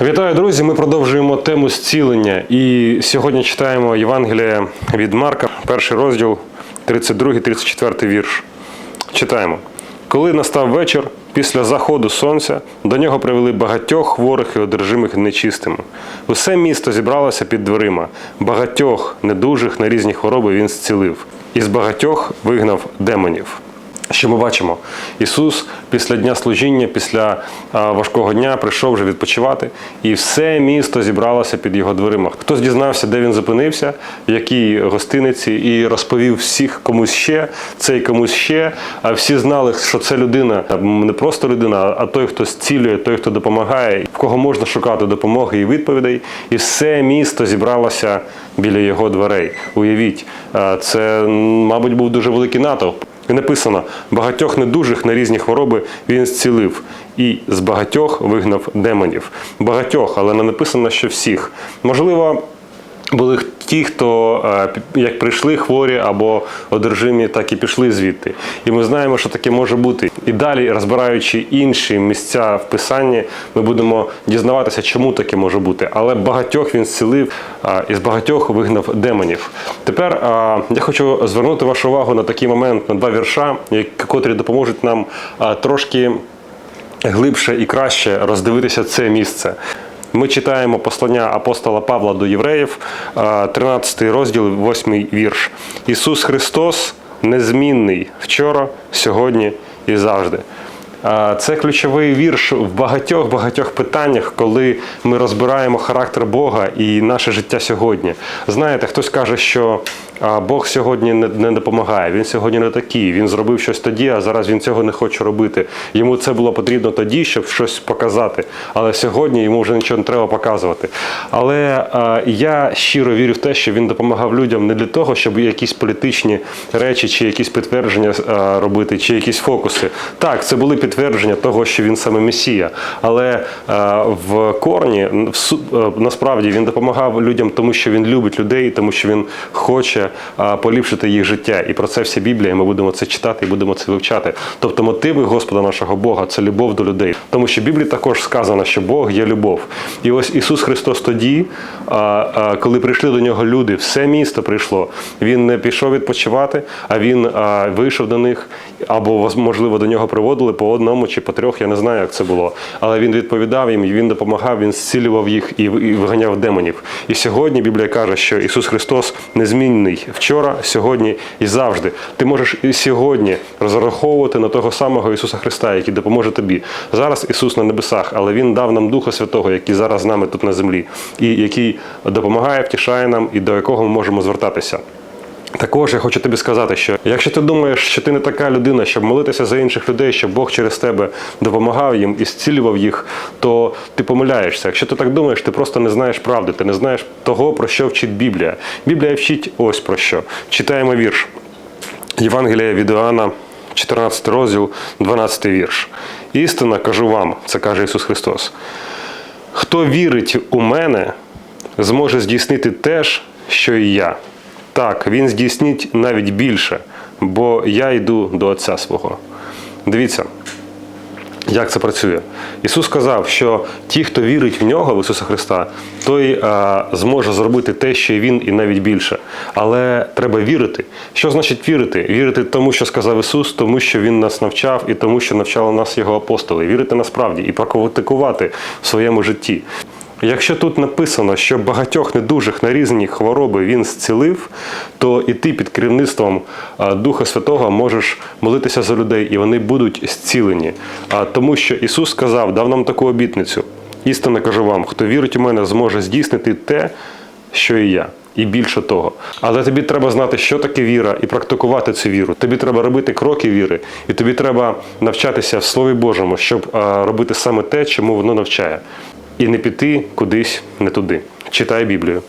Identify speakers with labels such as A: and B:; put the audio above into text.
A: Вітаю, друзі! Ми продовжуємо тему зцілення. І сьогодні читаємо Євангелія від Марка, перший розділ, 32-34 вірш. Читаємо. Коли настав вечір, після заходу сонця до нього привели багатьох хворих і одержимих нечистими. Усе місто зібралося під дверима. Багатьох недужих на різні хвороби він зцілив. Із багатьох вигнав демонів. Що ми бачимо? Ісус після дня служіння, після важкого дня прийшов вже відпочивати, і все місто зібралося під його дверима. Хтось дізнався, де він зупинився, в якій гостиниці, і розповів всіх комусь ще, цей комусь ще. А всі знали, що це людина, не просто людина, а той, хто зцілює, той, хто допомагає, в кого можна шукати допомоги і відповідей. І все місто зібралося біля його дверей. Уявіть, це, мабуть, був дуже великий натовп. І написано: багатьох недужих на різні хвороби він зцілив, і з багатьох вигнав демонів. Багатьох, але не написано, що всіх. Можливо, були ті, хто е, як прийшли хворі або одержимі, так і пішли звідти. І ми знаємо, що таке може бути. І далі, розбираючи інші місця в писанні, ми будемо дізнаватися, чому таке може бути. Але багатьох він зцілив і з багатьох вигнав демонів. Тепер я хочу звернути вашу увагу на такий момент, на два вірша, котрі допоможуть нам трошки глибше і краще роздивитися це місце. Ми читаємо послання апостола Павла до євреїв, е, 13 розділ, 8 вірш. Ісус Христос незмінний вчора, сьогодні і завжди. Це ключовий вірш в багатьох багатьох питаннях, коли ми розбираємо характер Бога і наше життя сьогодні. Знаєте, хтось каже, що Бог сьогодні не допомагає. Він сьогодні не такий. Він зробив щось тоді, а зараз він цього не хоче робити. Йому це було потрібно тоді, щоб щось показати. Але сьогодні йому вже нічого не треба показувати. Але я щиро вірю в те, що він допомагав людям не для того, щоб якісь політичні речі чи якісь підтвердження робити, чи якісь фокуси. Так, це були підтвердження того, що він саме месія. Але а, в корні е, насправді він допомагав людям, тому що він любить людей, тому що він хоче а, поліпшити їх життя. І про це вся Біблія. і Ми будемо це читати і будемо це вивчати. Тобто мотиви Господа нашого Бога це любов до людей. Тому що в Біблії також сказано, що Бог є любов. І ось Ісус Христос тоді, коли прийшли до нього люди, все місто прийшло. Він не пішов відпочивати, а він вийшов до них, або можливо до нього приводили по одному чи по трьох. Я не знаю, як це було. Але він відповідав їм, він допомагав, він зцілював їх і, виганяв демонів. І сьогодні Біблія каже, що Ісус Христос незмінний вчора, сьогодні і завжди. Ти можеш і сьогодні розраховувати на того самого Ісуса Христа, який допоможе тобі. Зараз Ісус на небесах, але Він дав нам Духа Святого, який зараз з нами тут на землі, і який допомагає, втішає нам, і до якого ми можемо звертатися. Також я хочу тобі сказати, що якщо ти думаєш, що ти не така людина, щоб молитися за інших людей, щоб Бог через тебе допомагав їм і зцілював їх, то ти помиляєшся. Якщо ти так думаєш, ти просто не знаєш правди, ти не знаєш того, про що вчить Біблія. Біблія вчить ось про що. Читаємо вірш. Євангелія від Іоанна, 14 розділ, 12 вірш. Істина кажу вам, це каже Ісус Христос. Хто вірить у мене, зможе здійснити те ж, що і я. Так, він здійснить навіть більше, бо я йду до Отця свого. Дивіться, як це працює. Ісус сказав, що ті, хто вірить в нього, в Ісуса Христа, той а, зможе зробити те, що він, і навіть більше. Але треба вірити. Що значить вірити? Вірити тому, що сказав Ісус, тому що Він нас навчав, і тому, що навчали нас Його апостоли. Вірити насправді і практикувати в своєму житті. Якщо тут написано, що багатьох недужих на різні хвороби він зцілив, то і ти під керівництвом Духа Святого можеш молитися за людей, і вони будуть зцілені. А, Тому що Ісус сказав, дав нам таку обітницю. Істинно кажу вам, хто вірить у мене, зможе здійснити те, що і я. І більше того. Але тобі треба знати, що таке віра, і практикувати цю віру. Тобі треба робити кроки віри, і тобі треба навчатися в Слові Божому, щоб робити саме те, чому воно навчає і не піти кудись не туди. Читай Біблію.